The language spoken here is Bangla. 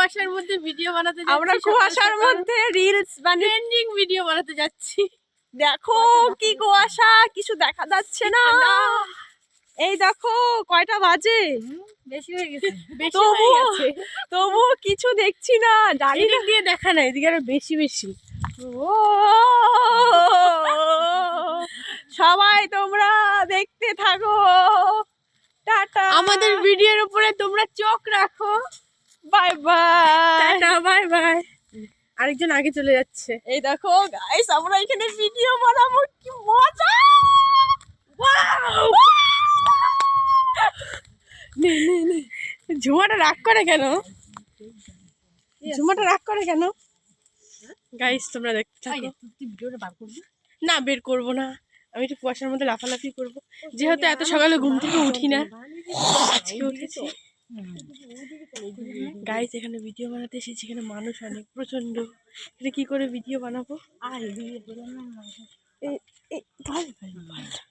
কুয়াশার মধ্যে ভিডিও বানাতে যাচ্ছি আমরা কুয়াশার মধ্যে রিলস বানিয়ে ট্রেন্ডিং ভিডিও বানাতে যাচ্ছি। দেখো কি কুয়াশা কিছু দেখা যাচ্ছে না। এই দেখো কয়টা বাজে? বেশি হয়ে গেছে বেশি হয়ে গেছে। তবুও কিছু দেখছি না। জানি দিয়ে দেখা না এদিকে আরও বেশি বেশি। ও! সবাই তোমরা দেখতে থাকো। টাটা। আমাদের ভিডিওর উপরে তোমরা চোখ রাখো। বাই বাই বাই বাই আরেকজন আগে চলে যাচ্ছে। এই দেখো গাইস আমরা এখানে ভিডিও বানাবো কি মজা! নে নে নে। ঝুমাটা রাগ করে কেন? ঝুমাটা রাগ করে কেন? গাইস তোমরা দেখতে থাকো। ভিডিওটা বার করবি? না বের করব না। আমি একটু কুয়াশার মধ্যে লাফালাফি করব। যেহেতু এত সকালে ঘুম থেকে উঠি না আজকে উঠেছি। গাইস এখানে ভিডিও বানাতে এসেছি এখানে মানুষ অনেক প্রচণ্ড এখানে কি করে ভিডিও বানাবো? আয় এ- এই ভালো, ভালো, ভালো।